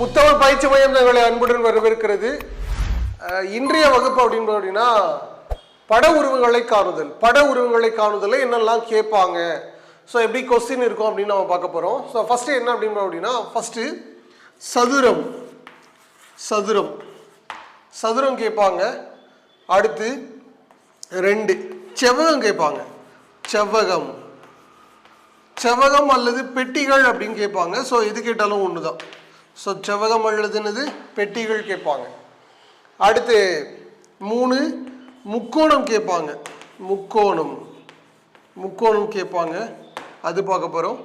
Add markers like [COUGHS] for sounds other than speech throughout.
முத்தமிழ் பயிற்சி மையம் தங்களை அன்புடன் வரவேற்கிறது. இன்றைய வகுப்பு அப்படின்னு அப்படின்னா பட உருவங்களை காணுதல். பட உருவங்களை காணுதலை என்னெல்லாம் கேட்பாங்க. ஸோ எப்படி கொஸ்டின் இருக்கும் அப்படின்னு நம்ம பார்க்க போகிறோம் ஸோ ஃபஸ்ட்டு என்ன அப்படின்னு அப்படின்னா ஃபஸ்ட்டு சதுரம். சதுரம். சதுரம் கேட்பாங்க. அடுத்து ரெண்டு. செவ்வகம் கேட்பாங்க. செவ்வகம். செவ்வகம் அல்லது பெட்டிகள் அப்படின்னு கேட்பாங்க. ஸோ எது கேட்டாலும் ஒன்று தான் ஸோ செவ்வகம் அல்லதுன்னது பெட்டிகள் கேட்பாங்க. அடுத்து மூணு முக்கோணம் கேட்பாங்க. முக்கோணம். முக்கோணம் கேட்பாங்க. அது பார்க்க போகிறோம்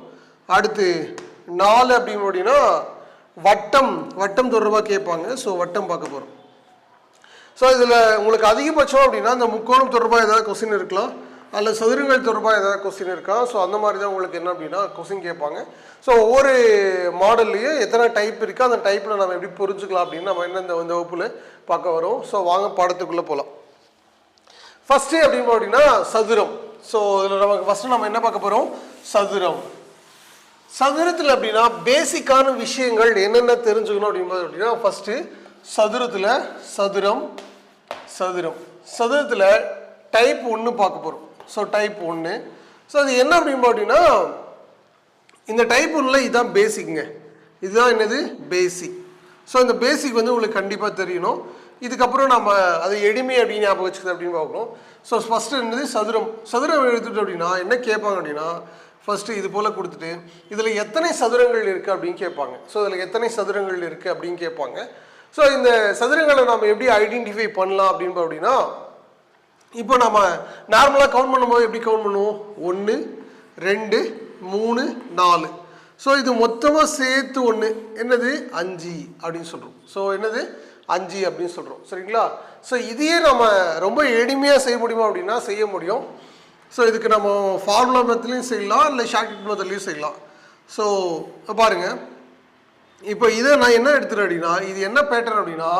அடுத்து நாலு அப்படின்னு அப்படின்னா வட்டம் வட்டம் தொடர்பாக கேட்பாங்க. ஸோ வட்டம் பார்க்க போகிறோம் ஸோ இதில் உங்களுக்கு அதிகபட்சம் அப்படின்னா இந்த முக்கோணம் தொடர்பாக ஏதாவது கொஸ்டின் இருக்கலாம். அதில் சதுரங்கள் தொடர்பாக ஏதாவது கொஸ்டின் இருக்கா? ஸோ அந்த மாதிரி தான் உங்களுக்கு என்ன அப்படின்னா கொஸ்டின் கேட்பாங்க. ஸோ ஒவ்வொரு மாடல்லையும் எத்தனை டைப் இருக்கோ அந்த டைப்பில் நம்ம எப்படி புரிஞ்சுக்கலாம் அப்படின்னு நம்ம என்ன இந்த வகுப்பில் பார்க்க வரோம். ஸோ வாங்க பாடத்துக்குள்ளே போகலாம் ஃபஸ்ட்டு அப்படின்னு அப்படின்னா சதுரம். ஸோ இதில் நமக்கு ஃபஸ்ட்டு நம்ம என்ன பார்க்க போகிறோம் சதுரம். சதுரத்தில் அப்படின்னா பேசிக்கான விஷயங்கள் என்னென்ன தெரிஞ்சுக்கணும் அப்படிங்கிறது அப்படின்னா ஃபஸ்ட்டு சதுரத்தில் சதுரம் சதுரம். சதுரத்தில் டைப் ஒன்று பார்க்க போகிறோம் ஸோ டைப் ஒன்று ஸோ அது என்ன அப்படின்னு அப்படின்னா இந்த டைப் உள்ள இதுதான் பேசிக்ங்க இதுதான் என்னது? பேசிக் ஸோ இந்த பேசிக் வந்து உங்களுக்கு கண்டிப்பாக தெரியணும். இதுக்கப்புறம் நம்ம அதை எளிமை அப்படின்னு ஞாபகம் வச்சுக்கிறது அப்படின்னு பார்க்கணும். ஸோ ஃபஸ்ட்டு என்னது? சதுரம். சதுரம் எடுத்துட்டு அப்படின்னா என்ன கேட்பாங்க அப்படின்னா ஃபஸ்ட்டு இது போல் கொடுத்துட்டு இதில் எத்தனை சதுரங்கள் இருக்குது அப்படின்னு கேட்பாங்க. ஸோ இதில் எத்தனை சதுரங்கள் இருக்குது அப்படின்னு கேட்பாங்க. ஸோ இந்த சதுரங்களை நம்ம எப்படி ஐடென்டிஃபை பண்ணலாம் அப்படின்னு அப்படின்னா இப்போ நம்ம நார்மலாக கவுண்ட் பண்ணும்போது எப்படி கவுண்ட் பண்ணுவோம்? ஒன்று ரெண்டு மூணு நாலு. ஸோ இது மொத்தமாக சேர்த்து ஒன்று என்னது? அஞ்சு அப்படின்னு சொல்கிறோம் ஸோ என்னது? அஞ்சு அப்படின்னு சொல்கிறோம் சரிங்களா? ஸோ இதையே நம்ம ரொம்ப எளிமையாக செய்ய முடியுமா அப்படின்னா செய்ய முடியும். ஸோ இதுக்கு நம்ம ஃபார்முலா மெத்தட்லையும் செய்யலாம் இல்லை ஷார்ட்கட் மெத்தட்லையும் செய்யலாம். ஸோ பாருங்கள் இப்போ இதை நான் என்ன எடுத்துகிறேன் அப்படின்னா இது என்ன பேட்டர்ன் அப்படின்னா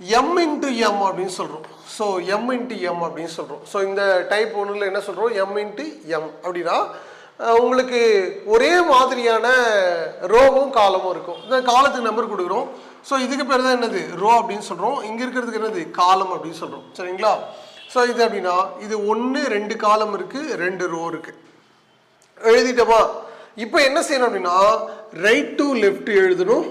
எம் இன்ட்டு எம் அப்படின்னு சொல்கிறோம் ஸோ எம் இன்ட்டு எம் அப்படின்னு சொல்கிறோம் ஸோ இந்த டைப் ஒன்றில் என்ன சொல்கிறோம் எம் இன்ட்டு எம் அப்படின்னா உங்களுக்கு ஒரே மாதிரியான ரோவும் காலமும் இருக்கும். இந்த காலத்துக்கு நம்பர் கொடுக்குறோம். ஸோ இதுக்கு பேர் தான் என்னது? ரோ அப்படின்னு சொல்கிறோம் இங்கே இருக்கிறதுக்கு என்னது? காலம் அப்படின்னு சொல்கிறோம் சரிங்களா? ஸோ இது அப்படின்னா இது ஒன்று ரெண்டு காலம் இருக்குது ரெண்டு ரோ இருக்குது எழுதிட்டோமா? இப்போ என்ன செய்யணும் அப்படின்னா ரைட் டு லெஃப்ட் எழுதணும்.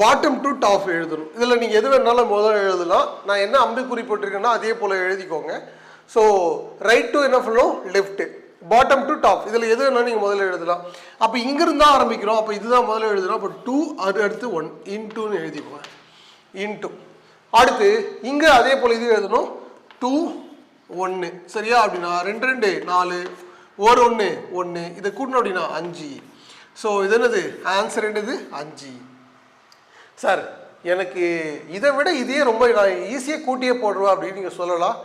பாட்டம் டு டாப் எழுதணும். இதில் நீங்கள் எது வேணாலும் முதல்ல எழுதலாம். நான் என்ன அம்புக்குறி போட்டிருக்கேன்னா அதே போல் எழுதிக்கோங்க. ஸோ ரைட் டு என்ன பண்ணணும் லெஃப்ட்டு பாட்டம் டு டாப் இதில் எது வேணாலும் நீங்கள் முதல்ல எழுதலாம். அப்போ இங்கிருந்து தான் ஆரம்பிக்கிறோம். அப்போ இதுதான் முதல்ல எழுதணும் அப்போ டூ அது அடுத்து ஒன் இன்டூன்னு எழுதிக்கோங்க. இன்டூ அடுத்து இங்கே அதே போல் இது எழுதணும். டூ ஒன்று சரியா? அப்படின்னா ரெண்டு ரெண்டு நாலு. ஒரு ஒன்று ஒன்று இதை கூட்டணும் அப்படின்னா அஞ்சு. ஸோ இது என்னது? ஆன்சர் என்னது? அஞ்சு. சார் எனக்கு இதை விட இதே ரொம்ப நான் ஈஸியாக கூட்டியே போடுவேன் அப்படின்னு நீங்கள் சொல்லலாம்.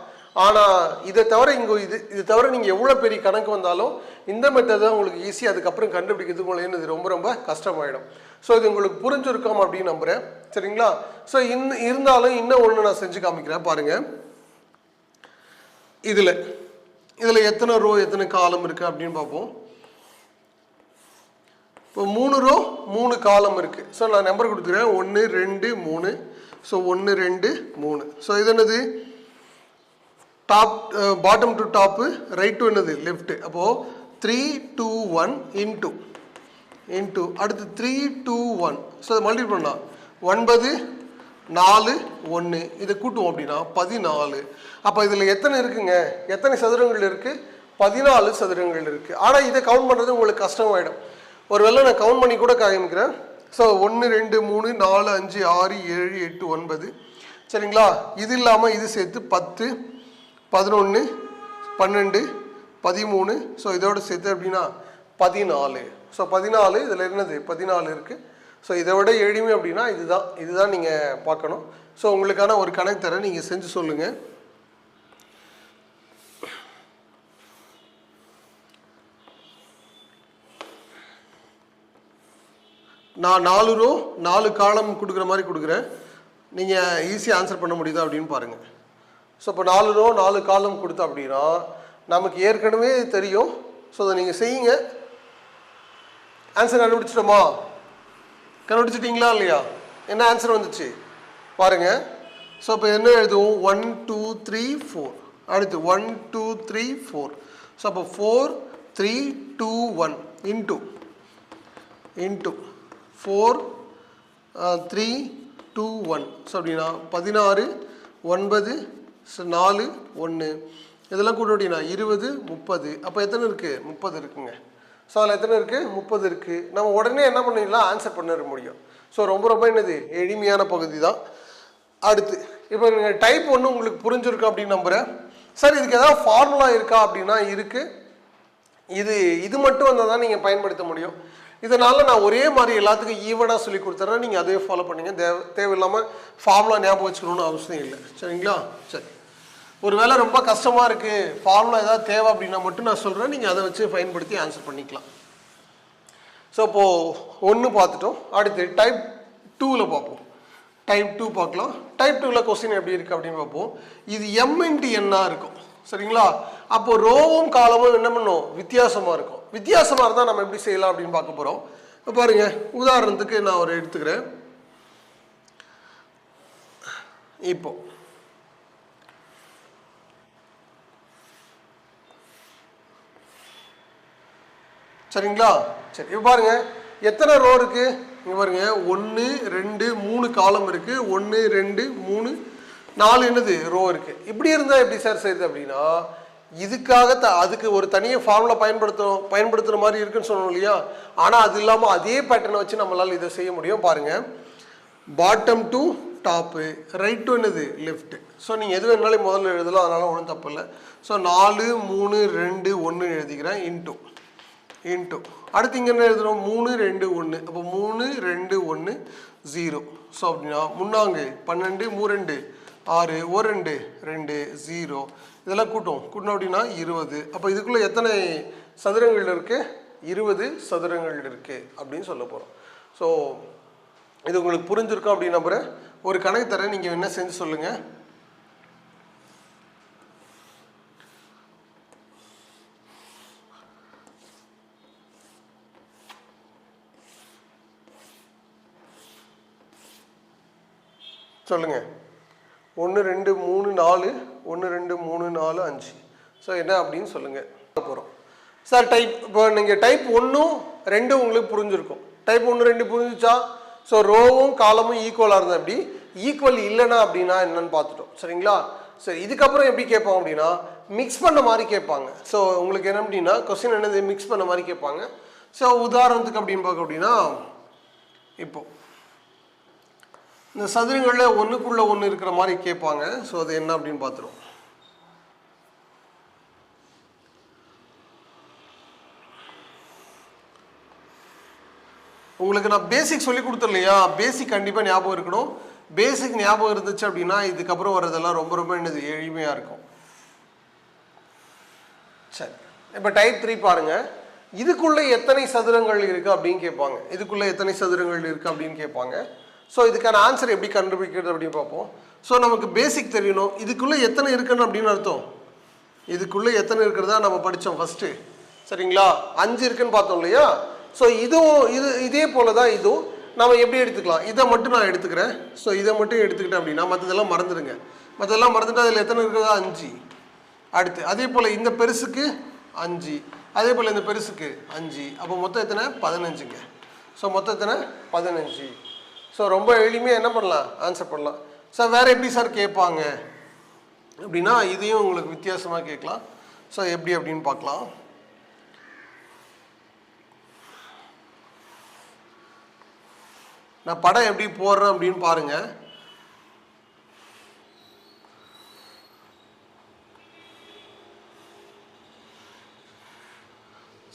ஆனால் இதை தவிர இங்கே இது இது தவிர நீங்கள் எவ்வளோ பெரிய கணக்கு வந்தாலும் இந்த மெத்தட் தான் உங்களுக்கு ஈஸி அதுக்கப்புறம் கண்டுபிடிக்கிறது உங்களுக்கு இது ரொம்ப ரொம்ப கஷ்டமாயிடும். ஸோ இது உங்களுக்கு புரிஞ்சுருக்கோம் அப்படின்னு நம்புகிறேன் சரிங்களா? ஸோ இன் இருந்தாலும் இன்னும் ஒன்று நான் செஞ்சு காமிக்கிறேன். பாருங்கள் இதில் இதில் எத்தனை ரோ எத்தனை காலம் இருக்குது அப்படின்னு பார்ப்போம். இப்போ மூணு ரோ மூணு காலம் இருக்குது ஸோ நான் நம்பர் கொடுத்துக்கிறேன். ஒன்று ரெண்டு மூணு. ஸோ ஒன்று ரெண்டு மூணு. ஸோ இது என்னது? Top bottom to top right to என்னது? லெஃப்ட்டு அப்போது three two one into into அடுத்து த்ரீ டூ ஒன் ஸோ அதை மல்டிபிள் பண்ணலாம். ஒன்பது நாலு ஒன்று இதை கூட்டுவோம் அப்படின்னா பதினாலு. அப்போ இதில் எத்தனை இருக்குங்க? எத்தனை சதுரங்கள் இருக்குது பதினாலு சதுரங்கள் இருக்குது ஆனால் இதை கவுண்ட் பண்ணுறது உங்களுக்கு கஷ்டமாயிடும். ஒருவேளை நான் கவுண்ட் பண்ணி கூட காமிக்கிறேன். ஸோ ஒன்று ரெண்டு மூணு நாலு அஞ்சு ஆறு ஏழு எட்டு ஒன்பது. சரிங்களா? இது இல்லாமல் இது சேர்த்து பத்து பதினொன்று பன்னெண்டு பதிமூணு. ஸோ இதோட சேர்த்து அப்படின்னா பதினாலு. ஸோ பதினாலு இதில் என்னது? பதினாலு இருக்குது ஸோ இதை விட எளிமை அப்படின்னா இதுதான் இதுதான் நீங்கள் பார்க்கணும். ஸோ உங்களுக்கான ஒரு கணக்கு தர நீங்கள் செஞ்சு சொல்லுங்கள் நான் நாலு ரோ நாலு காலம் கொடுக்குற மாதிரி கொடுக்குறேன். நீங்கள் ஈஸியாக ஆன்சர் பண்ண முடியுதா அப்படின்னு பாருங்கள் ஸோ இப்போ நாலு ரோ நாலு காலம் கொடுத்தா அப்படின்னா நமக்கு ஏற்கனவே தெரியும். ஸோ அதை நீங்கள் செய்யுங்க. ஆன்சர் கண்டுபிடிச்சிட்டோமா? கண்டுபிடிச்சிட்டிங்களா இல்லையா? என்ன ஆன்சர் வந்துச்சு? பாருங்கள் ஸோ இப்போ என்ன எழுதுவோம்? ஒன் டூ த்ரீ ஃபோர் அடுத்து one two three four so அப்போ four three two one into into four three two one so அப்படின்னா பதினாறு ஒன்பது ஸோ நாலு ஒன்று இதெல்லாம் கூட அப்படின்னா இருபது முப்பது. அப்போ எத்தனை இருக்குது முப்பது இருக்குங்க. ஸோ அதில் எத்தனை இருக்குது முப்பது இருக்குது நம்ம உடனே என்ன பண்ணிடலாம்? ஆன்சர் பண்ணிட முடியும். ஸோ ரொம்ப ரொம்ப என்னது? எளிமையான பகுதி தான் அடுத்து இப்போ நீங்கள் டைப் ஒன்று உங்களுக்கு புரிஞ்சிருக்கு அப்படின்னு நம்புகிறேன் சார் இதுக்கு ஏதாவது ஃபார்முலா இருக்கா அப்படின்னா இருக்குது இது இது மட்டும் வந்தால் தான் நீங்கள் பயன்படுத்த முடியும். இதனால் நான் ஒரே மாதிரி எல்லாத்துக்கும் ஈவனாக சொல்லி கொடுத்துட்றேன் நீங்கள் அதே ஃபாலோ பண்ணுங்கள் தேவை தேவையில்லாமல் ஃபார்முலா ஞாபகம் வச்சுக்கணும்னு அவசியம் இல்லை. சரிங்களா? சரி. ஒரு வேளை ரொம்ப கஷ்டமாக இருக்குது ஃபார்முலா ஏதாவது தேவை அப்படின்னா மட்டும் நான் சொல்கிறேன் நீங்கள் அதை வச்சு பயன்படுத்தி ஆன்சர் பண்ணிக்கலாம். ஸோ இப்போது ஒன்று பார்த்துட்டோம். அடுத்து டைப் டூவில் பார்ப்போம். டைப் டூ பார்க்கலாம். டைப் டூவில் கொஸ்டின் எப்படி இருக்குது அப்படின்னு பார்ப்போம். இது எம் இன்ட்டு என்னாக இருக்கும். சரிங்களா? அப்போது ரோவும் காலமும் என்ன பண்ணும்? வித்தியாசமாக இருக்கும். வித்தியாசமாக இருந்தால் நம்ம எப்படி செய்யலாம் அப்படின்னு பார்க்க போகிறோம் இப்போ பாருங்க உதாரணத்துக்கு நான் ஒரு எடுத்துக்கிறேன். இப்போ. சரிங்களா? சரி இப்போ பாருங்க எத்தனை ரோ இருக்கு? இங்கே பாருங்க ஒன்று ரெண்டு மூணு காலம் இருக்கு. ஒன்று ரெண்டு மூணு நாலு என்னது? ரோ இருக்கு. இப்படி இருந்தால் எப்படி சார் செய்யுது அப்படின்னா இதுக்காக த அதுக்கு ஒரு தனியாக ஃபார்முலா பயன்படுத்தும் பயன்படுத்துகிற மாதிரி இருக்குன்னு சொன்னோம் இல்லையா? ஆனால் அது இல்லாமல் அதே பேட்டர்னை வச்சு நம்மளால் இதை செய்ய முடியும். பாருங்கள் bottom to top right to என்னது? லெஃப்ட் ஸோ நீங்கள் எது வேணாலும் முதல்ல எழுதலாம். அதனால் ஒன்றும் தப்பு இல்லை. ஸோ நாலு மூணு ரெண்டு ஒன்று எழுதிக்கிறேன். இன்ட்டு இன்ட்டு அடுத்து இங்கே என்ன எழுதுறோம்? மூணு ரெண்டு ஒன்று அப்போ மூணு ரெண்டு ஒன்று ஜீரோ ஸோ அப்படின்னா முன்னாங்கு பன்னெண்டு மூ ரெண்டு ஆறு ஒரு ரெண்டு ரெண்டு ஜீரோ இதெல்லாம் கூட்டும். கூட்டணும் அப்படின்னா இருபது. அப்போ இதுக்குள்ளே எத்தனை சதுரங்கள் இருக்குது இருபது சதுரங்கள் இருக்குது அப்படின்னு சொல்ல போகிறோம் ஸோ இது உங்களுக்கு புரிஞ்சிருக்கும் அப்படின்னு நம்புகிறேன் ஒரு கணக்கு தரேன். நீங்கள் என்ன செஞ்சு சொல்லுங்கள் சொல்லுங்கள் ஒன்று ரெண்டு மூணு நாலு ஒன்று ரெண்டு மூணு நாலு அஞ்சு. ஸோ என்ன அப்படின்னு சொல்லுங்கள் போகிறோம் சார் டைப் இப்போ நீங்கள் டைப் ஒன்றும் ரெண்டும் உங்களுக்கு புரிஞ்சிருக்கும். டைப் ஒன்று ரெண்டு புரிஞ்சிச்சா? ஸோ ரோவும் காலமும் ஈக்குவலாக இருந்தால் எப்படி? ஈக்குவல் இல்லைன்னா அப்படின்னா என்னன்னு பார்த்துட்டோம். சரிங்களா? சரி இதுக்கப்புறம் எப்படி கேட்பாங்க அப்படின்னா மிக்ஸ் பண்ண மாதிரி கேட்பாங்க. ஸோ உங்களுக்கு என்ன அப்படின்னா கொஸ்டின் என்னது? மிக்ஸ் பண்ண மாதிரி கேட்பாங்க. ஸோ உதாரணத்துக்கு அப்படின்னு பார்க்க அப்படின்னா இப்போது இந்த சதுரங்களில் ஒன்றுக்குள்ளே ஒன்று இருக்கிற மாதிரி கேட்பாங்க. ஸோ அது என்ன அப்படின்னு பார்த்துருவோம். உங்களுக்கு நான் பேசிக் சொல்லி கொடுத்துர்லையா பேசிக் கண்டிப்பாக ஞாபகம் இருக்கணும். பேசிக் ஞாபகம் இருந்துச்சு அப்படின்னா இதுக்கப்புறம் வர்றதெல்லாம் ரொம்ப ரொம்ப என்னது எளிமையாக இருக்கும். சரி. இப்போ டைப் த்ரீ பாருங்கள் இதுக்குள்ளே எத்தனை சதுரங்கள் இருக்குது அப்படின்னு கேட்பாங்க. இதுக்குள்ளே எத்தனை சதுரங்கள் இருக்குது அப்படின்னு கேட்பாங்க. ஸோ இதுக்கான ஆன்சர் எப்படி கண்டுபிடிக்கிறது அப்படின்னு பார்ப்போம். ஸோ நமக்கு பேசிக் தெரியணும். இதுக்குள்ளே எத்தனை இருக்குன்னு அப்படின்னு அர்த்தம். இதுக்குள்ளே எத்தனை இருக்கிறதா நம்ம படித்தோம் ஃபஸ்ட்டு சரிங்களா? அஞ்சு இருக்குன்னு பார்த்தோம் இல்லையா? ஸோ இதுவும் இது இதே போல தான் இதுவும். நம்ம எப்படி எடுத்துக்கலாம்? இதை மட்டும் நான் எடுத்துக்கிறேன். ஸோ இதை மட்டும் எடுத்துக்கிட்டேன் அப்படின்னா மற்றதெல்லாம் மறந்துடுங்க. மற்றதெல்லாம் மறந்துட்டு அதில் எத்தனை இருக்கிறதா? அஞ்சு. அடுத்து அதே போல் இந்த பெருசுக்கு அஞ்சு. அதே போல் இந்த பெருசுக்கு அஞ்சு. அப்போ மொத்தம் எத்தனை? பதினஞ்சுங்க. ஸோ மொத்தம் எத்தனை? பதினஞ்சு. ஸோ ரொம்ப எளிமையாக என்ன பண்ணலாம்? ஆன்சர் பண்ணலாம். சார் வேறு எப்படி சார் கேட்பாங்க? அப்படின்னா இதையும் உங்களுக்கு வித்தியாசமாக கேட்கலாம். ஸோ எப்படி அப்படின்னு பார்க்கலாம். நான் படம் எப்படி போடுறேன் அப்படின்னு பாருங்கள்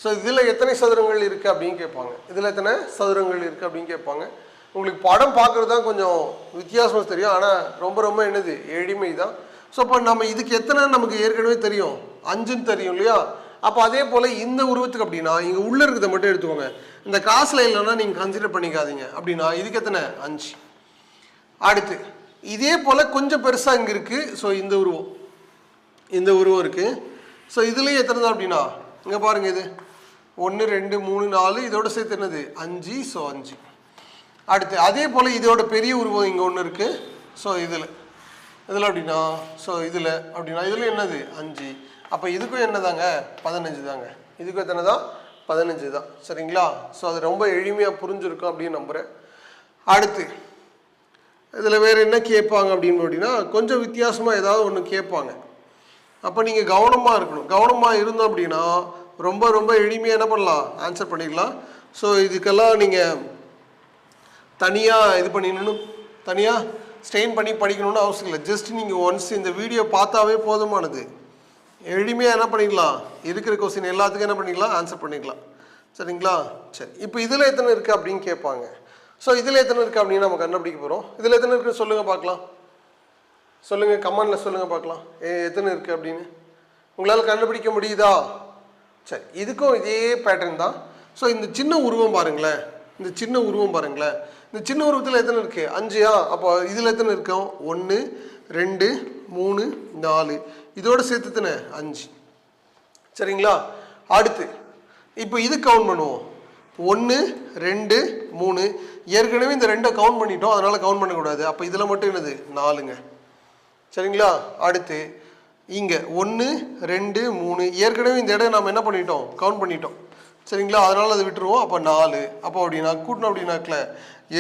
ஸோ இதில் எத்தனை சதுரங்கள் இருக்குது அப்படின்னு கேட்பாங்க. இதில் எத்தனை சதுரங்கள் இருக்குது அப்படின்னு கேட்பாங்க. உங்களுக்கு படம் பார்க்குறது தான் கொஞ்சம் வித்தியாசமாக தெரியும். ஆனால் ரொம்ப ரொம்ப என்னது? எளிமை தான் ஸோ இப்போ நம்ம இதுக்கு எத்தனை நமக்கு ஏற்கனவே தெரியும்? அஞ்சுன்னு தெரியும் இல்லையா? அப்போ அதே போல் இந்த உருவத்துக்கு அப்படின்னா இங்கே உள்ளே இருக்கிறத மட்டும் எடுத்துக்கோங்க. இந்த காசில் இல்லைன்னா நீங்கள் கன்சிடர் பண்ணிக்காதீங்க. அப்படின்னா இதுக்கு எத்தனை? அஞ்சு. அடுத்து இதே போல் கொஞ்சம் பெருசாக இங்கே இருக்குது ஸோ இந்த உருவம். இந்த உருவம் இருக்குது ஸோ இதுலேயும் எத்தனை தான் அப்படின்னா? இங்கே பாருங்கள் இது. ஒன்று ரெண்டு மூணு நாலு இதோட சேர்த்து என்னது? அஞ்சு. ஸோ அஞ்சு. அடுத்து அதே போல் இதோட பெரிய உருவம் இங்கே ஒன்று இருக்குது ஸோ இதில் இதில் அப்படின்னா ஸோ இதில் அப்படின்னா இதில் என்னது? அஞ்சு. அப்போ இதுக்கும் என்னதாங்க? பதினஞ்சு தாங்க. இதுக்கும் எத்தனை தான்? பதினஞ்சு தான். சரிங்களா? ஸோ அது ரொம்ப எளிமையாக புரிஞ்சுருக்கும் அப்படின்னு நம்புகிறேன் அடுத்து இதில் வேறு என்ன கேட்பாங்க அப்படின்னு அப்படின்னா கொஞ்சம் வித்தியாசமாக ஏதாவது ஒன்று கேட்பாங்க. அப்போ நீங்கள் கவனமாக இருக்கணும். கவனமாக இருந்தோம் அப்படின்னா ரொம்ப ரொம்ப எளிமையாக என்ன பண்ணலாம்? ஆன்சர் பண்ணிக்கலாம். ஸோ இதுக்கெல்லாம் நீங்கள் தனியாக இது பண்ணிடணும். தனியாக ஸ்ட்ரெயின் பண்ணி படிக்கணும்னு அவசியம் இல்லை. ஜஸ்ட் நீங்கள் ஒன்ஸ் இந்த வீடியோ பார்த்தாவே போதுமானது. எளிமையாக என்ன பண்ணிக்கலாம் இருக்கிற கொஸ்டின் எல்லாத்துக்கும் என்ன பண்ணிக்கலாம் ஆன்சர் பண்ணிக்கலாம் சரிங்களா? சரி. இப்போ இதில் எத்தனை இருக்குது அப்படின்னு கேட்பாங்க. ஸோ இதில் எத்தனை இருக்குது அப்படின்னு நம்ம கண்டுபிடிக்க போகிறோம் இதில் எத்தனை இருக்குது சொல்லுங்கள் பார்க்கலாம். சொல்லுங்கள் கமெண்டில் சொல்லுங்கள் பார்க்கலாம். ஏ எத்தனை இருக்குது அப்படின்னு. உங்களால் கண்டுபிடிக்க முடியுதா? சரி. இதுக்கும் இதே பேட்டர்ன் தான். ஸோ இந்த சின்ன உருவம் பாருங்களேன். இந்த சின்ன உருவம் பாருங்களேன். இந்த சின்ன உருவத்தில் எத்தனை இருக்குது அஞ்சுயா? அப்போ இதில் எத்தனை இருக்கும்? ஒன்று ரெண்டு மூணு நாலு. இதோட சேர்த்து எத்தனை? அஞ்சு. சரிங்களா? அடுத்து இப்போ இது கவுண்ட் பண்ணுவோம். ஒன்று ரெண்டு மூணு. ஏற்கனவே இந்த ரெண்டை கவுண்ட் பண்ணிட்டோம். அதனால் கவுண்ட் பண்ணக்கூடாது. அப்போ இதில் மட்டும் என்னது? நாலுங்க. சரிங்களா? அடுத்து இங்கே ஒன்று ரெண்டு மூணு. ஏற்கனவே இந்த இடம் நம்ம என்ன பண்ணிட்டோம்? கவுண்ட் பண்ணிட்டோம். சரிங்களா? அதனால் அதை விட்டுருவோம். அப்போ நாலு. அப்போ அப்படின்னா கூட்டணும் அப்படின்னாக்கல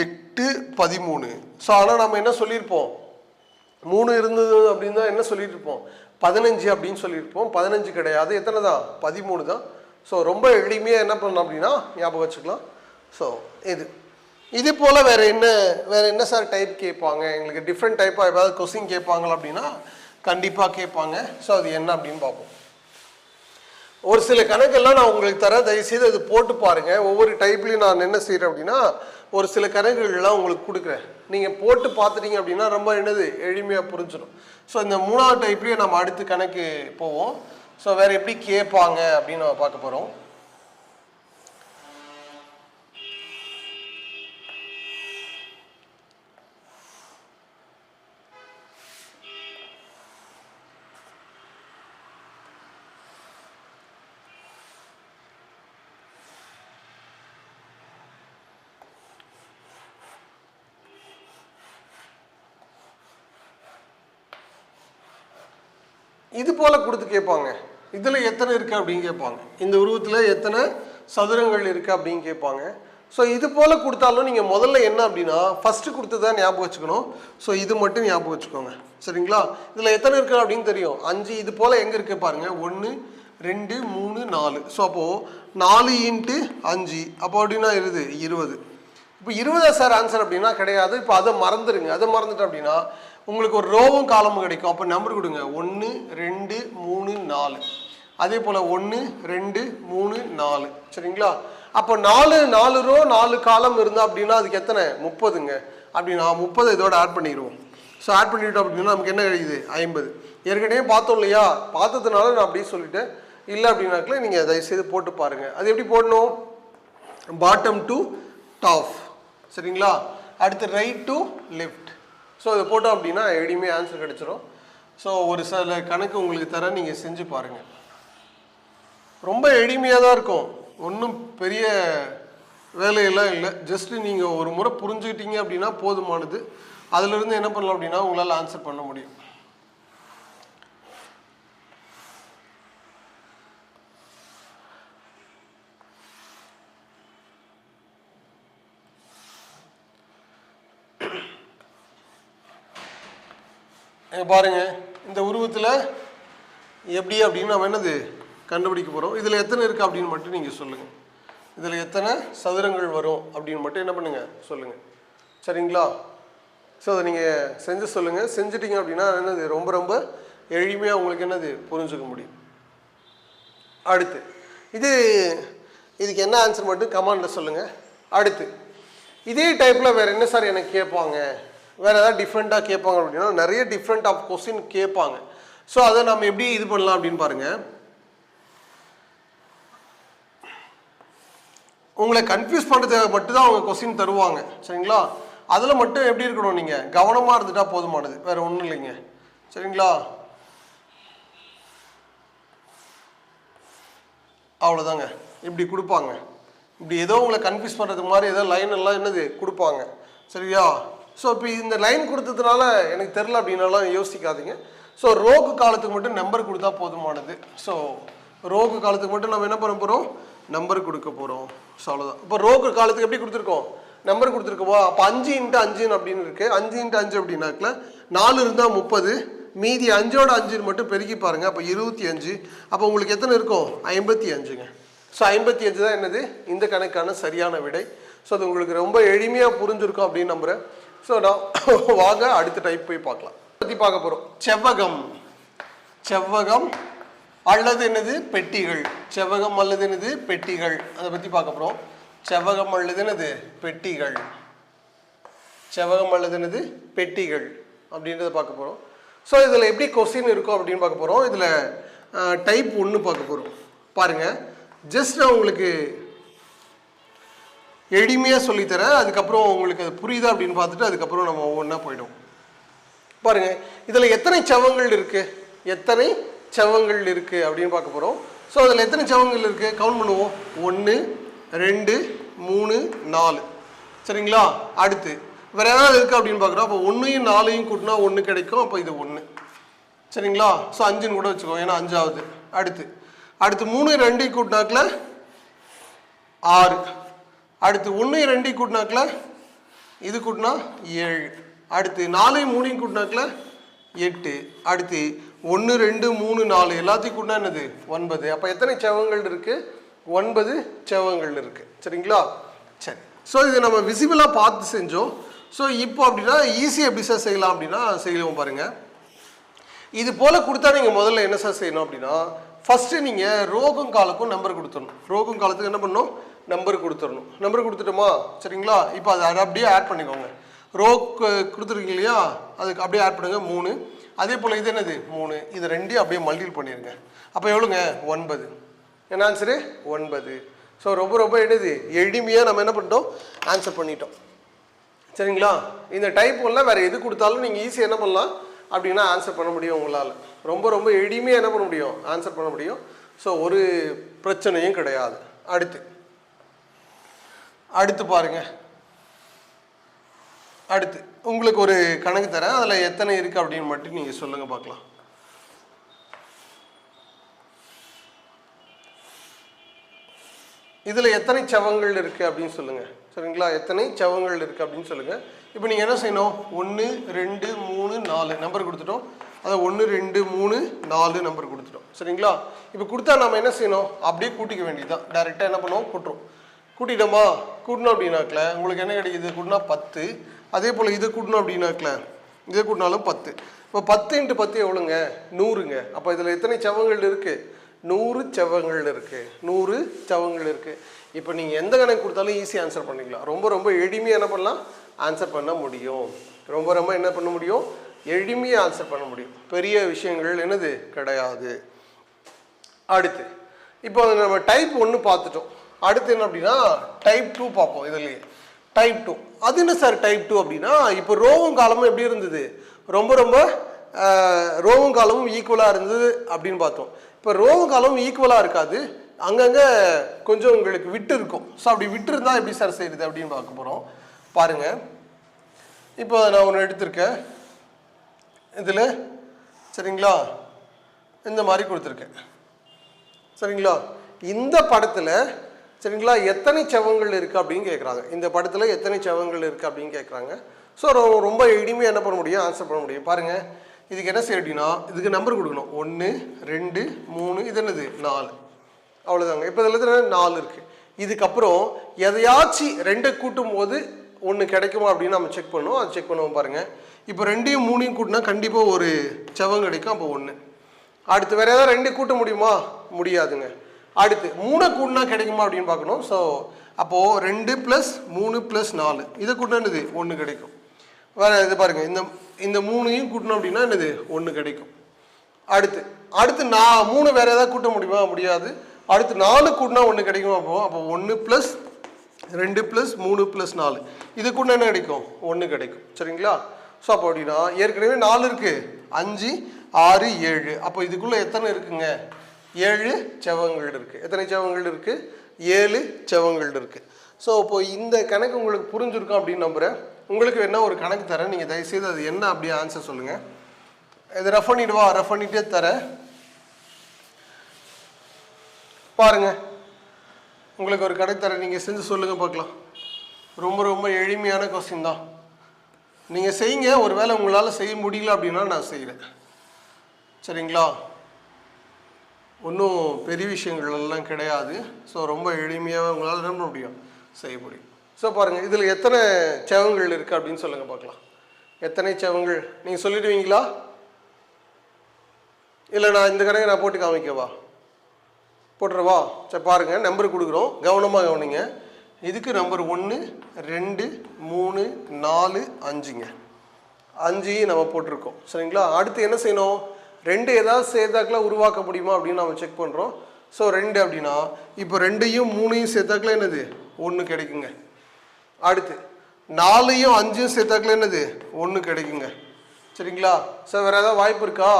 எட்டு பதிமூணு. ஸோ ஆனால் நம்ம என்ன சொல்லியிருப்போம்? மூணு இருந்தது அப்படின்னு தான் என்ன சொல்லியிருப்போம்? இருப்போம் பதினஞ்சு அப்படின்னு சொல்லியிருப்போம். பதினஞ்சு கிடையாது. எத்தனை தான்? பதிமூணு தான். ஸோ ரொம்ப எளிமையாக என்ன பண்ணலாம் அப்படின்னா ஞாபகம் வச்சுக்கலாம். ஸோ இது. இது போல் வேறு என்ன வேறு என்ன சார் டைப் கேட்பாங்க? எங்களுக்கு டிஃப்ரெண்ட் டைப்பாக ஏதாவது கொஸ்டின் கேட்பாங்களா அப்படின்னா கண்டிப்பாக கேட்பாங்க. ஸோ அது என்ன அப்படின்னு பார்ப்போம். ஒரு சில கணக்கெல்லாம் நான் உங்களுக்கு தரேன். தயவுசெய்து அது போட்டு பாருங்க. ஒவ்வொரு டைப்லையும் நான் என்ன செய்கிறேன் அப்படின்னா ஒரு சில கணக்குகள்லாம் உங்களுக்கு கொடுக்குறேன். நீங்கள் போட்டு பார்த்துட்டீங்க அப்படின்னா ரொம்ப என்னது எளிமையாக புரிஞ்சிடும் ஸோ இந்த மூணாவது டைப்லேயே நம்ம அடுத்து கணக்கு போவோம். ஸோ வேறு எப்படி கேட்பாங்க அப்படின்னு நம்ம பார்க்க போகிறோம் இது போல் கொடுத்து கேட்பாங்க. இதில் எத்தனை இருக்குது அப்படின்னு கேட்பாங்க. இந்த உருவத்தில் எத்தனை சதுரங்கள் இருக்குது அப்படின்னு கேட்பாங்க. ஸோ இது போல் கொடுத்தாலும் நீங்கள் முதல்ல என்ன அப்படின்னா ஃபஸ்ட்டு கொடுத்து தான் ஞாபகம் வச்சுக்கணும். ஸோ இது மட்டும் ஞாபகம் வச்சுக்கோங்க. சரிங்களா? இதில் எத்தனை இருக்குது அப்படின்னு தெரியும். அஞ்சு இது போல் எங்கே இருக்குது பாருங்கள் ஒன்று ரெண்டு மூணு நாலு. ஸோ அப்போது நாலு இன்ட்டு அஞ்சு. அப்போ அப்படின்னா இருது இருபது. இப்போ இருபதா சார் ஆன்சர் அப்படின்னா கிடையாது. இப்போ அதை மறந்துடுங்க அதை மறந்துட்டு அப்படின்னா உங்களுக்கு ஒரு ரோவும் காலமும் கிடைக்கும். அப்போ நம்பர் கொடுங்க. ஒன்று ரெண்டு மூணு நாலு. அதே போல் ஒன்று ரெண்டு மூணு நாலு. சரிங்களா? அப்போ நாலு நாலு ரோ நாலு காலம் இருந்தால் அப்படின்னா அதுக்கு எத்தனை? முப்பதுங்க. அப்படின்னா முப்பது இதோட ஆட் பண்ணிடுவோம். ஸோ ஆட் பண்ணிவிட்டோம் அப்படின்னா நமக்கு என்ன கிடைக்குது? ஐம்பது. ஏற்கனவே பார்த்தோம் இல்லையா? பார்த்ததுனால நான் அப்படியே சொல்லிட்டேன். இல்லை அப்படின்னாக்கல நீங்கள் தயவுசெய்து போட்டு பாருங்கள் அது எப்படி போடணும்? பாட்டம் டு டாப் சரிங்களா? அடுத்து ரைட் டு லெஃப்ட் ஸோ இதை போட்டோம் அப்படின்னா எப்படியுமே ஆன்சர் கிடச்சிரும். ஸோ ஒரு சில கணக்கு உங்களுக்கு தர நீங்கள் செஞ்சு பாருங்கள் ரொம்ப எளிமையாக தான் இருக்கும். ஒன்றும் பெரிய வேலையெல்லாம் இல்லை. ஜஸ்ட்டு நீங்கள் ஒரு முறை புரிஞ்சுக்கிட்டீங்க அப்படின்னா போதுமானது. அதிலிருந்து என்ன பண்ணலாம் அப்படின்னா உங்களால் ஆன்சர் பண்ண முடியும். இப்போ பாருங்க இந்த உருவத்தில் எப்படி அப்படின்னு நம்ம என்னது கண்டுபிடிக்க போகிறோம் இதில் எத்தனை இருக்குது அப்படின்னு மட்டும் நீங்கள் சொல்லுங்கள் இதில் எத்தனை சதுரங்கள் வரும் அப்படின்னு மட்டும் என்ன பண்ணுங்கள் சொல்லுங்கள் சரிங்களா? ஸோ அதை நீங்கள் செஞ்சு சொல்லுங்கள் செஞ்சிட்டிங்க அப்படின்னா என்னது ரொம்ப ரொம்ப எளிமையாக உங்களுக்கு என்னது புரிஞ்சுக்க முடியும். அடுத்து இது இதுக்கு என்ன ஆன்சர் மட்டும் கமாண்டில் சொல்லுங்கள் அடுத்து இதே டைப்பில் வேறு என்ன சார் எனக்கு கேட்பாங்க? வேறு ஏதாவது டிஃப்ரெண்ட்டாக கேட்பாங்க அப்படின்னா நிறைய டிஃப்ரெண்ட் ஆஃப் கொஸ்டின் கேட்பாங்க. ஸோ அதை நம்ம எப்படி இது பண்ணலாம் அப்படின்னு பாருங்கள் உங்களை கன்ஃபியூஸ் பண்ணுறதுக்காக மட்டும்தான் அவங்க கொஸ்டின் தருவாங்க. சரிங்களா? அதில் மட்டும் எப்படி இருக்கணும் நீங்கள் கவனமாக இருந்துட்டா போதுமானது. வேறு ஒன்றும் இல்லைங்க. சரிங்களா? அவ்வளோதாங்க இப்படி கொடுப்பாங்க. இப்படி ஏதோ உங்களை கன்ஃபியூஸ் பண்ணுறதுக்கு மாதிரி ஏதோ லைன் எல்லாம் என்னது? கொடுப்பாங்க. சரியா? ஸோ இப்போ இந்த லைன் கொடுத்ததுனால எனக்கு தெரில அப்படின்னாலாம் யோசிக்காதீங்க. ஸோ ரோகு காலத்துக்கு மட்டும் நம்பர் கொடுத்தா போதுமானது. ஸோ ரோகு காலத்துக்கு மட்டும் நம்ம என்ன பண்ண போகிறோம் நம்பர் கொடுக்க போகிறோம் ஸோ அவ்வளோதான் இப்போ ரோகு காலத்துக்கு எப்படி கொடுத்துருக்கோம்? நம்பர் கொடுத்துருக்கோம்? அப்போ அஞ்சு இன்ட்டு அஞ்சுன்னு அப்படின்னு இருக்குது அஞ்சு இன்ட்டு அஞ்சு அப்படின்னாக்கல நாலு இருந்தால் முப்பது. மீதி அஞ்சோட அஞ்சுன்னு மட்டும் பெருக்கி பாருங்கள் அப்போ இருபத்தி அஞ்சு. அப்போ உங்களுக்கு எத்தனை இருக்கும்? ஐம்பத்தி அஞ்சுங்க. ஸோ ஐம்பத்தி அஞ்சு தான் என்னது? இந்த கணக்கான சரியான விடை. ஸோ அது உங்களுக்கு ரொம்ப எளிமையாக புரிஞ்சிருக்கும் அப்படின்னு நம்புகிறேன் ஸோ நான் [COUGHS] வாங்க அடுத்த டைப் போய் பார்க்கலாம். பற்றி பார்க்க போகிறோம் செவ்வகம். செவ்வகம் அல்லது என்னது? பெட்டிகள். செவ்வகம் அல்லது என்னது? பெட்டிகள். அதை பற்றி பார்க்க போகிறோம் செவ்வகம் அல்லது என்னது? பெட்டிகள். செவ்வகம் அல்லது என்னது? பெட்டிகள் அப்படின்றத பார்க்க போகிறோம் ஸோ இதில் எப்படி கொஸ்டின் இருக்கும் அப்படின்னு பார்க்க போகிறோம் இதில் டைப் ஒன்று பார்க்க போகிறோம் பாருங்கள் ஜஸ்ட் நான் உங்களுக்கு எளிமையாக சொல்லித்தரேன். அதுக்கப்புறம் உங்களுக்கு அது புரியுதா அப்படின்னு பார்த்துட்டு அதுக்கப்புறம் நம்ம ஒவ்வொன்றா போயிடும் பாருங்கள் இதில் எத்தனை செவங்கள் இருக்குது எத்தனை செவங்கள் இருக்குது அப்படின்னு பார்க்க போகிறோம் ஸோ அதில் எத்தனை செவங்கள் இருக்குது கவுண்ட் பண்ணுவோம். ஒன்று ரெண்டு மூணு நாலு. சரிங்களா? அடுத்து வேறு ஏதாவது இருக்கு அப்படின்னு பார்க்குறோம். அப்போ ஒன்றையும் நாலையும் கூட்டினா ஒன்று கிடைக்கும். அப்போ இது ஒன்று சரிங்களா? ஸோ அஞ்சுன்னு கூட வச்சுக்கோங்க ஏன்னா அஞ்சாவது. அடுத்து அடுத்து மூணு ரெண்டையும் கூட்டினாக்கில் ஆறு. அடுத்து ஒன்று ரெண்டையும் கூட்டினாக்கில்? இது கூட்டினா ஏழு. அடுத்து நாலையும் மூணையும் கூட்டினாக்கில்? எட்டு. அடுத்து ஒன்று ரெண்டு மூணு நாலு எல்லாத்தையும் கூட்டினா என்னது? ஒன்பது. அப்போ எத்தனை செவங்கள் இருக்குது ஒன்பது செவங்கள் இருக்குது சரிங்களா? சரி. ஸோ இது நம்ம விசிபிளாக பார்த்து செஞ்சோம். ஸோ இப்போ அப்படின்னா ஈஸியாக எப்படி சார் செய்யலாம் அப்படின்னா செய்யலாம் பாருங்கள் இது போல் கொடுத்தா நீங்கள் முதல்ல என்ன சார் செய்யணும் அப்படின்னா ஃபஸ்ட்டு நீங்கள் ரோகம் காலக்கும் நம்பர் கொடுத்துடணும். ரோகம் காலத்துக்கு என்ன பண்ணணும்? நம்பர் கொடுத்துடணும் நம்பர் கொடுத்துட்டோமா? சரிங்களா? இப்போ அதை அதை அப்படியே ஆட் பண்ணிக்கோங்க. ரோ கொடுத்துருக்கீங்க இல்லையா? அதுக்கு அப்படியே ஆட் பண்ணுங்கள் மூணு. அதே போல் இது என்னது? மூணு. இது ரெண்டையும் அப்படியே மல்டிபிள் பண்ணிடுங்க அப்போ எவ்வளோங்க ஒன்பது. என்ன ஆன்சரு ஒன்பது. ஸோ ரொம்ப ரொம்ப என்னது? எளிமையாக நம்ம என்ன பண்ணிட்டோம்? ஆன்சர் பண்ணிட்டோம். சரிங்களா? இந்த டைப் ஒன்ல வேறு எது கொடுத்தாலும் நீங்கள் ஈஸியாக என்ன பண்ணலாம்? அப்படின்னா ஆன்சர் பண்ண முடியும் உங்களால். ரொம்ப ரொம்ப எளிமையாக என்ன பண்ண முடியும்? ஆன்சர் பண்ண முடியும். ஸோ ஒரு பிரச்சனையும் கிடையாது. அடுத்து. அடுத்து பாருங்க. அடுத்து உங்களுக்கு ஒரு கணக்கு தரேன். அதில் எத்தனை இருக்குது அப்படின்னு மட்டும் நீங்கள் சொல்லுங்கள் பார்க்கலாம். இதில் எத்தனை சவங்கள் இருக்குது அப்படின்னு சொல்லுங்கள் சரிங்களா? எத்தனை சவங்கள் இருக்குது அப்படின்னு சொல்லுங்கள் இப்போ நீங்கள் என்ன செய்யணும்? ஒன்று ரெண்டு மூணு நாலு நம்பர் கொடுத்துட்டோம். அதை ஒன்று ரெண்டு மூணு நாலு நம்பர் கொடுத்துட்டோம். சரிங்களா? இப்போ கொடுத்தா நம்ம என்ன செய்யணும்? அப்படியே கூட்டிக்க வேண்டியதுதான். டைரெக்டாக என்ன பண்ணுவோம்? கூட்டுறோம் கூட்டிட்டோமா? கூட்டணும் அப்படின்னாக்கல. உங்களுக்கு என்ன கிடைக்குது? கூட்டினா பத்து. அதே போல் இது கூட்டணும் அப்படின்னாக்கல. இதை கூட்டினாலும் பத்து. இப்போ பத்து இன்ட்டு பத்து எவ்வளோங்க? நூறுங்க. அப்போ இதில் எத்தனை செவங்கள் இருக்குது நூறு செவங்கள் இருக்குது நூறு செவங்கள் இருக்குது இப்போ நீங்கள் எந்த கணக்கு கொடுத்தாலும் ஈஸி ஆன்சர் பண்ணிக்கலாம். ரொம்ப ரொம்ப எளிமையாக என்ன பண்ணலாம்? ஆன்சர் பண்ண முடியும். ரொம்ப ரொம்ப என்ன பண்ண முடியும்? எளிமையாக ஆன்சர் பண்ண முடியும். பெரிய விஷயங்கள் என்னது? கிடையாது. அடுத்து இப்போ நம்ம டைப் ஒன்று பார்த்துட்டோம். அடுத்து என்ன அப்படின்னா டைப் டூ பார்ப்போம் இதுலேயே. டைப் டூ அது என்ன சார் டைப் டூ அப்படின்னா இப்போ ரோவும் காலமும் எப்படி இருந்தது? ரொம்ப ரொம்ப ரோவும் காலமும் ஈக்குவலாக இருந்தது அப்படின்னு பார்த்தோம். இப்போ ரோவும் காலமும் ஈக்குவலாக இருக்காது. அங்கங்கே கொஞ்சம் உங்களுக்கு விட்டு இருக்கும். ஸோ அப்படி விட்டு இருந்தால் எப்படி சார் செய்யுது அப்படின்னு பார்க்க போகிறோம் பாருங்கள் இப்போ நான் ஒன்று எடுத்திருக்கேன். இதில் சரிங்களா? இந்த மாதிரி கொடுத்துருக்கேன். சரிங்களா? இந்த படத்தில் சரிங்களா? எத்தனை செவங்கள் இருக்குது அப்படின்னு கேட்குறாங்க இந்த படத்தில் எத்தனை செவங்கள் இருக்குது அப்படின்னு கேட்குறாங்க ஸோ ரொம்ப எளிமையாக என்ன பண்ண முடியும்? ஆன்சர் பண்ண முடியும். பாருங்கள் இதுக்கு என்ன செய்ய அப்படின்னா இதுக்கு நம்பர் கொடுக்கணும். ஒன்று ரெண்டு மூணு இது என்னது? நாலு. அவ்வளோதாங்க இப்போ இதில் நாலு இருக்குது இதுக்கப்புறம் எதையாச்சும் ரெண்டை கூட்டும் போது ஒன்று கிடைக்குமா அப்படின்னு நம்ம செக் பண்ணுவோம். அது செக் பண்ணுவோம் பாருங்கள் இப்போ ரெண்டையும் மூணையும் கூட்டினா கண்டிப்பாக ஒரு செவம் கிடைக்கும். அப்போ ஒன்று அடுத்து வேறு ஏதாவது ரெண்டு கூட்ட முடியுமா? முடியாதுங்க. அடுத்து மூணை கூட்டினா கிடைக்குமா அப்படின்னு பார்க்கணும். ஸோ அப்போது ரெண்டு ப்ளஸ் மூணு ப்ளஸ் நாலு. இதை கூட்டினா என்னது? ஒன்று கிடைக்கும். வேறு இது பாருங்கள் இந்த இந்த மூணையும் கூட்டணும் அப்படின்னா என்னது? ஒன்று கிடைக்கும். அடுத்து அடுத்து நான் மூணு வேறு ஏதாவது கூட்ட முடியுமா? முடியாது. அடுத்து நாலு கூட்டினா ஒன்று கிடைக்குமா? அப்போ அப்போ ஒன்று ப்ளஸ் ரெண்டு ப்ளஸ் மூணு ப்ளஸ் நாலு. இது கூட என்ன கிடைக்கும்? ஒன்று கிடைக்கும். சரிங்களா? ஸோ அப்போ அப்படின்னா ஏற்கனவே நாலு இருக்குது அஞ்சு ஆறு ஏழு. அப்போ இதுக்குள்ளே எத்தனை இருக்குங்க? ஏழு செவங்கள் இருக்குது எத்தனை செவங்கள் இருக்குது ஏழு செவங்கள் இருக்குது ஸோ இப்போது இந்த கணக்கு உங்களுக்கு புரிஞ்சிருக்கும் அப்படின்னு நம்புகிறேன் உங்களுக்கு வேணா ஒரு கணக்கு தரேன். நீங்கள் தயவுசெய்து அது என்ன அப்படியே ஆன்சர் சொல்லுங்கள் இது ரெஃப் பண்ணிவிடுவா ரெஃப் பண்ணிகிட்டே தரேன். பாருங்கள் உங்களுக்கு ஒரு கணக்கு தரேன். நீங்கள் செஞ்சு சொல்லுங்கள் பார்க்கலாம். ரொம்ப ரொம்ப எளிமையான கொஸ்டின் தான். நீங்கள் செய்யுங்க. ஒரு வேளை உங்களால் செய்ய முடியல அப்படின்னா நான் செய்கிறேன் சரிங்களா? ஒன்றும் பெரிய விஷயங்கள் எல்லாம் கிடையாது. ஸோ ரொம்ப எளிமையாக உங்களால் நம்ப முடியும். செய்ய முடியும் ஸோ பாருங்கள் இதில் எத்தனை செவங்கள் இருக்குது அப்படின்னு சொல்லுங்கள் பார்க்கலாம். எத்தனை செவங்கள்? நீங்கள் சொல்லிடுவீங்களா? இல்லை நான் இந்த கடையை நான் போட்டு காமிக்கவா? போட்டுறவா? சரி பாருங்கள் நம்பர் கொடுக்குறோம். கவனமாக கவனிங்க. இதுக்கு நம்பர் ஒன்று ரெண்டு மூணு நாலு அஞ்சுங்க. அஞ்சையும் நம்ம போட்டிருக்கோம். சரிங்களா? அடுத்து என்ன செய்யணும்? ரெண்டு ஏதாவது சேர்த்தாக்கில் உருவாக்க முடியுமா அப்படின்னு நம்ம செக் பண்ணுறோம் ஸோ ரெண்டு அப்படின்னா இப்போ ரெண்டையும் மூணையும் சேர்த்தாக்கில் என்னது? ஒன்று கிடைக்குங்க. அடுத்து நாலையும் அஞ்சையும் சேர்த்தாக்கில் என்னது? ஒன்று கிடைக்குங்க. சரிங்களா? சார் வேறு ஏதாவது வாய்ப்பு இருக்கா?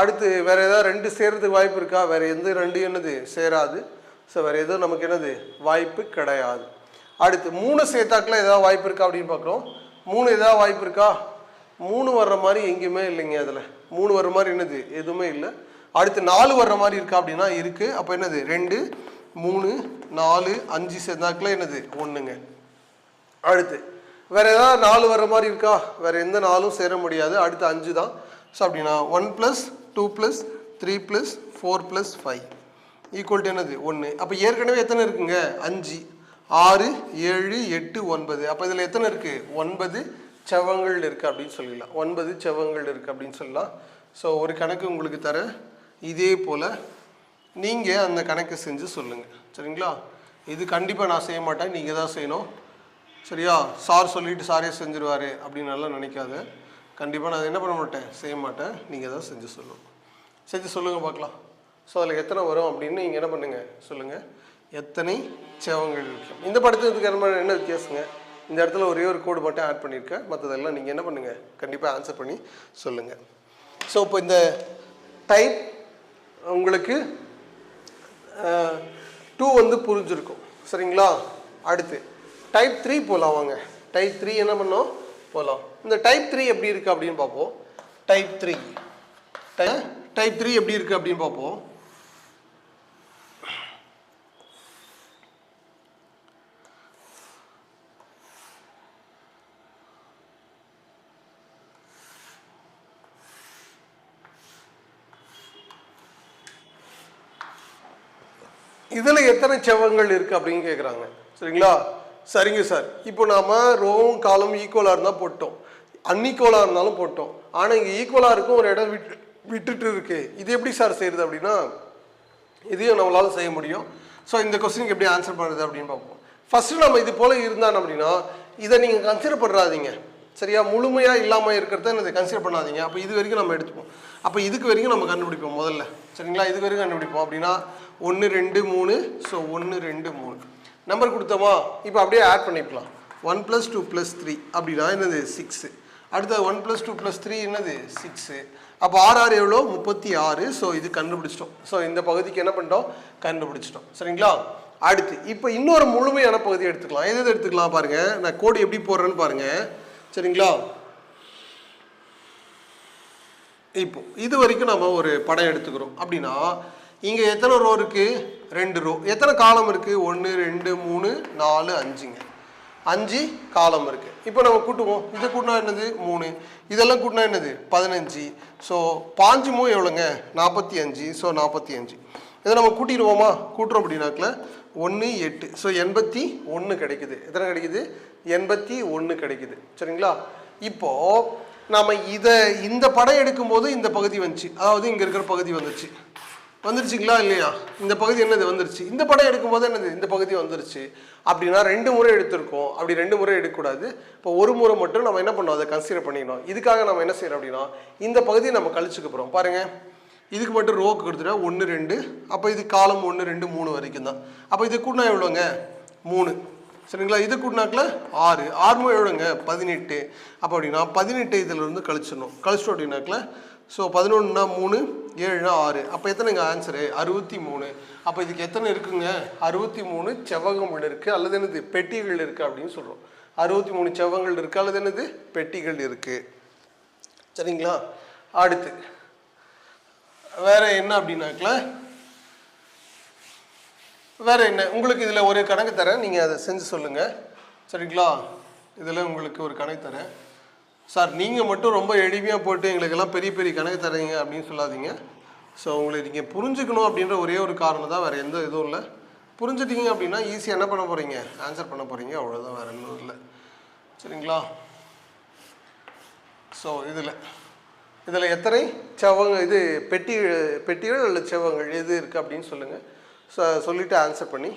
அடுத்து வேறு ஏதாவது ரெண்டு சேர்றதுக்கு வாய்ப்பு இருக்கா? வேறு எந்த ரெண்டு என்னது? சேராது. ஸோ வேறு எதுவும் நமக்கு என்னது? வாய்ப்பு கிடையாது. அடுத்து மூணு சேர்த்தாக்கில் ஏதாவது வாய்ப்பு இருக்கா அப்படின்னு பார்க்குறோம். மூணு ஏதாவது வாய்ப்பு இருக்கா? மூணு வர்ற மாதிரி எங்கேயுமே இல்லைங்க அதில். மூணு வர்ற மாதிரி என்னது? எதுவுமே இல்லை. அடுத்து நாலு வர்ற மாதிரி இருக்கா அப்படின்னா இருக்குது அப்போ என்னது? ரெண்டு மூணு நாலு அஞ்சு சேர்ந்தாக்கில் என்னது? ஒன்றுங்க அடுத்து வேற ஏதாவது நாலு வர்ற மாதிரி இருக்கா? வேற எந்த நாளும் சேர முடியாது. அடுத்து அஞ்சு தான். ஸோ அப்படின்னா one plus two plus three plus four plus five equal to என்னது? ஒன்று அப்போ ஏற்கனவே எத்தனை இருக்குங்க? அஞ்சு. ஆறு ஏழு எட்டு ஒன்பது. அப்போ இதில் எத்தனை இருக்குது ஒன்பது செவங்கள் இருக்குது அப்படின்னு சொல்லிடலாம். ஒன்பது செவங்கள் இருக்குது அப்படின்னு சொல்லலாம். ஸோ ஒரு கணக்கு உங்களுக்கு தரேன் இதே போல் நீங்கள் அந்த கணக்கு செஞ்சு சொல்லுங்கள் சரிங்களா? இது கண்டிப்பாக நான் செய்ய மாட்டேன் நீங்கள் தான் செய்யணும். சரியா? சார் சொல்லிட்டு சாரே செஞ்சுருவாரு அப்படின்னு நல்லா நினைக்காத. கண்டிப்பாக நான் என்ன பண்ண மாட்டேன்? செய்ய மாட்டேன் நீங்கள் தான் செஞ்சு சொல்லணும். செஞ்சு சொல்லுங்கள் பார்க்கலாம். ஸோ அதில் எத்தனை வரும் அப்படின்னு நீங்கள் என்ன பண்ணுங்கள் சொல்லுங்கள் எத்தனை செவங்கள் இருக்கும் இந்த படத்துக்கு என்ன என்ன வித்தியாசங்க? இந்த இடத்துல ஒரே ஒரு கோடு மட்டும் ஆட் பண்ணியிருக்கேன். மற்றதெல்லாம் நீங்கள் என்ன பண்ணுங்கள் கண்டிப்பாக ஆன்சர் பண்ணி சொல்லுங்கள் ஸோ இப்போ இந்த டைப் உங்களுக்கு டூ வந்து புரிஞ்சிருக்கும். சரிங்களா? அடுத்து டைப் த்ரீ போகலாம் வாங்க. டைப் த்ரீ என்ன பண்ணோம்? போகலாம் இந்த டைப் த்ரீ எப்படி இருக்குது அப்படின்னு பார்ப்போம். டைப் த்ரீ டைப் த்ரீ எப்படி இருக்குது அப்படின்னு பார்ப்போம். இதில் எத்தனை செவங்கள் இருக்குது அப்படின்னு கேட்குறாங்க சரிங்களா? சரிங்க சார். இப்போ நாம் ரோவும் காலம் ஈக்குவலாக இருந்தால் போட்டோம். அன்ஈக்குவலாக இருந்தாலும் போட்டோம். ஆனால் இங்கே ஈக்குவலாக இருக்கும் ஒரு இடம் விட்டு விட்டுட்டு இருக்கு. இது எப்படி சார் செய்யுது அப்படின்னா இதையும் நம்மளால் செய்ய முடியும். ஸோ இந்த கொஸ்டினுக்கு எப்படி ஆன்சர் பண்ணுறது அப்படின்னு பார்ப்போம். ஃபஸ்ட்டு நம்ம இது போல் இருந்தான் அப்படின்னா இதை நீங்கள் கன்சிடர் பண்ணுறாதீங்க சரியா முழுமையாக இல்லாமல் இருக்கிறத என்னது கன்சிடர் பண்ணாதீங்க. அப்போ இது வரைக்கும் நம்ம எடுத்துப்போம். அப்போ இதுக்கு வரைக்கும் நம்ம கண்டுபிடிப்போம் முதல்ல. சரிங்களா? இதுக்கு வரைக்கும் கண்டுபிடிப்போம். அப்படின்னா ஒன்று ரெண்டு மூணு. ஸோ ஒன்று ரெண்டு மூணு. நம்பர் கொடுத்தோமா? இப்போ அப்படியே ஆட் பண்ணிக்கலாம். One plus two plus three அப்படின்னா என்னது? சிக்ஸு அடுத்தது one plus two plus three என்னது? சிக்ஸு அப்போ ஆறு ஆறு எவ்வளோ? முப்பத்தி ஆறு. ஸோ இது கண்டுபிடிச்சிட்டோம். ஸோ இந்த பகுதிக்கு என்ன பண்ணிட்டோம்? கண்டுபிடிச்சிட்டோம். சரிங்களா? அடுத்து இப்போ இன்னொரு முழுமையான பகுதி எடுத்துக்கலாம். எது எடுத்துக்கலாம் பாருங்கள் நான் கோடு எப்படி போடுறேன்னு பாருங்கள் சரிங்களா? இப்போ இது வரைக்கும் நம்ம ஒரு படம் எடுத்துக்கிறோம். அப்படின்னா இங்கே எத்தனை ரோ இருக்குது ரெண்டு ரோ எத்தனை காலம் இருக்குது ஒன்று ரெண்டு மூணு நாலு அஞ்சுங்க. அஞ்சு காலம் இருக்குது இப்போ நம்ம கூட்டுவோம். இதை கூட்டினா என்னது? மூணு. இதெல்லாம் கூட்டினா என்னது? பதினஞ்சு. ஸோ பாஞ்சுமோ எவ்வளோங்க? நாற்பத்தி அஞ்சு. ஸோ நாற்பத்தி அஞ்சு. இதை நம்ம கூட்டிடுவோமா? கூட்டுறோம் அப்படின்னாக்கல ஒன்று எட்டு. ஸோ எண்பத்தி ஒன்று கிடைக்குது. எத்தனை கிடைக்குது? எண்பத்தி ஒன்று கிடைக்குது. சரிங்களா? இப்போது நாம் இதை இந்த படம் எடுக்கும்போது இந்த பகுதி வந்துச்சு. அதாவது இங்கே இருக்கிற பகுதி வந்துச்சு. வந்துருச்சுங்களா இல்லையா? இந்த பகுதி என்னது? வந்துருச்சு. இந்த படம் எடுக்கும்போது என்னது? இந்த பகுதி வந்துருச்சு. அப்படின்னா ரெண்டு முறை எடுத்திருக்கோம். அப்படி ரெண்டு முறை எடுக்கக்கூடாது. இப்போ ஒரு முறை மட்டும் நம்ம என்ன பண்ணோம் அதை கன்சிடர் பண்ணிக்கணும் இதுக்காக நம்ம என்ன செய்யறோம் அப்படின்னா இந்த பகுதியை நம்ம கழிச்சுக்க போகிறோம் இதுக்கு மட்டும் ரோக்கு கொடுத்துட்டா ஒன்று ரெண்டு. அப்போ இது காலம் ஒன்று ரெண்டு மூணு வரைக்கும் தான். அப்போ இது கூட்டினா எவ்வளோங்க மூணு. சரிங்களா? இது கூட்டினாக்கில் ஆறு. ஆறு மூணு எவ்வளோங்க பதினெட்டு. அப்போ அப்படின்னா பதினெட்டு இதிலிருந்து கழிச்சிடணும். கழிச்சிட்டோம் அப்படின்னாக்கில் ஸோ பதினொன்றுனா மூணு ஏழுனா ஆறு. அப்போ எத்தனைங்க? ஆன்சரு அறுபத்தி மூணு அப்போ இதுக்கு எத்தனை இருக்குங்க? அறுபத்தி மூணு செவ்வகங்கள் இருக்குது அல்லது என்னது? பெட்டிகள் இருக்குது அப்படின்னு சொல்கிறோம் அறுபத்தி மூணு செவ்வகங்கள் இருக்குது அல்லது என்னது? பெட்டிகள் இருக்குது சரிங்களா? அடுத்து வேற என்ன அப்படின்னாக்கல வேற என்ன? உங்களுக்கு இதில் ஒரு கணக்கு தரேன். நீங்கள் அதை செஞ்சு சொல்லுங்கள் சரிங்களா? இதில் உங்களுக்கு ஒரு கணக்கு தரேன். சார் நீங்கள் மட்டும் ரொம்ப எளிமையாக போட்டு எங்களுக்கெல்லாம் பெரிய பெரிய கணக்கு தரீங்க அப்படின்னு சொல்லாதீங்க. ஸோ உங்களை நீங்கள் புரிஞ்சுக்கணும் அப்படின்ற ஒரே ஒரு காரணம் தான். வேறு எந்த இதுவும் இல்லை. புரிஞ்சுட்டீங்க அப்படின்னா ஈஸியாக என்ன பண்ண போகிறீங்க ஆன்சர் பண்ண போகிறீங்க அவ்வளோதான் வேறு இன்னும் இல்லை. சரிங்களா? ஸோ இதில். இதில் எத்தனை செவங்க இது பெட்டி பெட்டிகள் அல்லது செவங்கள் எது இருக்குது அப்படின்னு சொல்லுங்கள் ஸோ சொல்லிவிட்டு ஆன்சர் பண்ணி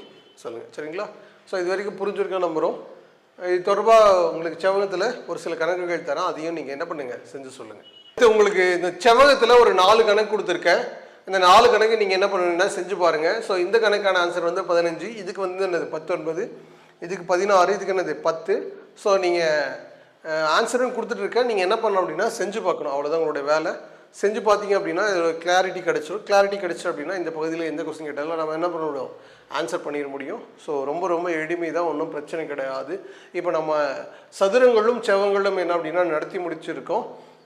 சொல்லுங்கள் சரிங்களா? ஸோ இது வரைக்கும் புரிஞ்சிருக்க நம்புகிறோம் இது தொடர்பாக உங்களுக்கு செவகத்தில் ஒரு சில கணக்குகள் தரேன். அதையும் நீங்கள் என்ன பண்ணுங்கள் செஞ்சு சொல்லுங்கள் இது உங்களுக்கு இந்த செவகத்தில் ஒரு நாலு கணக்கு கொடுத்துருக்கேன். இந்த நாலு கணக்கு நீங்கள் என்ன பண்ணுவீங்கன்னா செஞ்சு பாருங்கள் ஸோ இந்த கணக்கான ஆன்சர் வந்து பதினஞ்சு இதுக்கு வந்து என்னது பத்தொன்பது இதுக்கு பதினாறு இதுக்கு என்னது பத்து. ஸோ நீங்கள் ஆன்சரும் கொடுத்துட்ருக்கேன் நீங்கள் என்ன பண்ணணும் அப்படின்னா செஞ்சு பார்க்கணும். அவ்வளோதான் உங்களுடைய வேலை. செஞ்சு பார்த்தீங்க அப்படின்னா கிளாரிட்டி கிடச்சிடும் கிளாரிட்டி கிடச்சி அப்படின்னா இந்த பகுதியில் எந்த கொஸ்டின் கேட்டாலும் நம்ம என்ன பண்ண முடியும்? ஆன்சர் பண்ணிட முடியும். ஸோ ரொம்ப ரொம்ப எளிமை தான். ஒன்றும் பிரச்சனை கிடையாது. இப்போ நம்ம சதுரங்களும் செவங்களும் என்ன அப்படின்னா நடத்தி முடிச்சிருக்கோம்.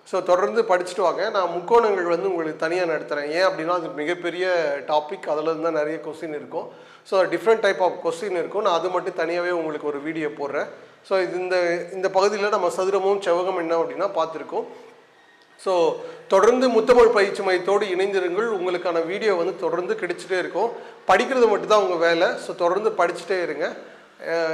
ஸோ தொடர்ந்து படிச்சுட்டு வாங்க. நான் முக்கோணங்கள் வந்து உங்களுக்கு தனியாக நடத்துகிறேன் ஏன் அப்படின்னா அது மிகப்பெரிய டாபிக் அதில் தான் நிறைய கொஸ்டின் இருக்கும். So different type of question இருக்கும். நான் அது மட்டும் தனியாகவே உங்களுக்கு ஒரு வீடியோ போடுறேன். ஸோ இது இந்த இந்த பகுதியில் நம்ம சதுரமும் செவகம் என்ன அப்படின்னா பார்த்துருக்கோம். ஸோ தொடர்ந்து முத்தமிழ் பயிற்சி மையத்தோடு இணைந்திருங்கள். உங்களுக்கான வீடியோ வந்து தொடர்ந்து கிடைச்சிட்டே இருக்கும். படிக்கிறது மட்டும்தான் உங்கள் வேலை. ஸோ தொடர்ந்து படிச்சுட்டே இருங்க.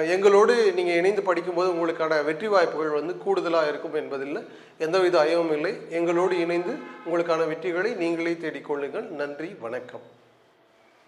எங்களோடு நீங்கள் இணைந்து படிக்கும்போது உங்களுக்கான வெற்றி வாய்ப்புகள் வந்து கூடுதலாக இருக்கும் என்பதில் எந்தவித ஐயமும் இல்லை. எங்களோடு இணைந்து உங்களுக்கான வெற்றிகளை நீங்களே தேடிக்கொள்ளுங்கள் நன்றி. வணக்கம்.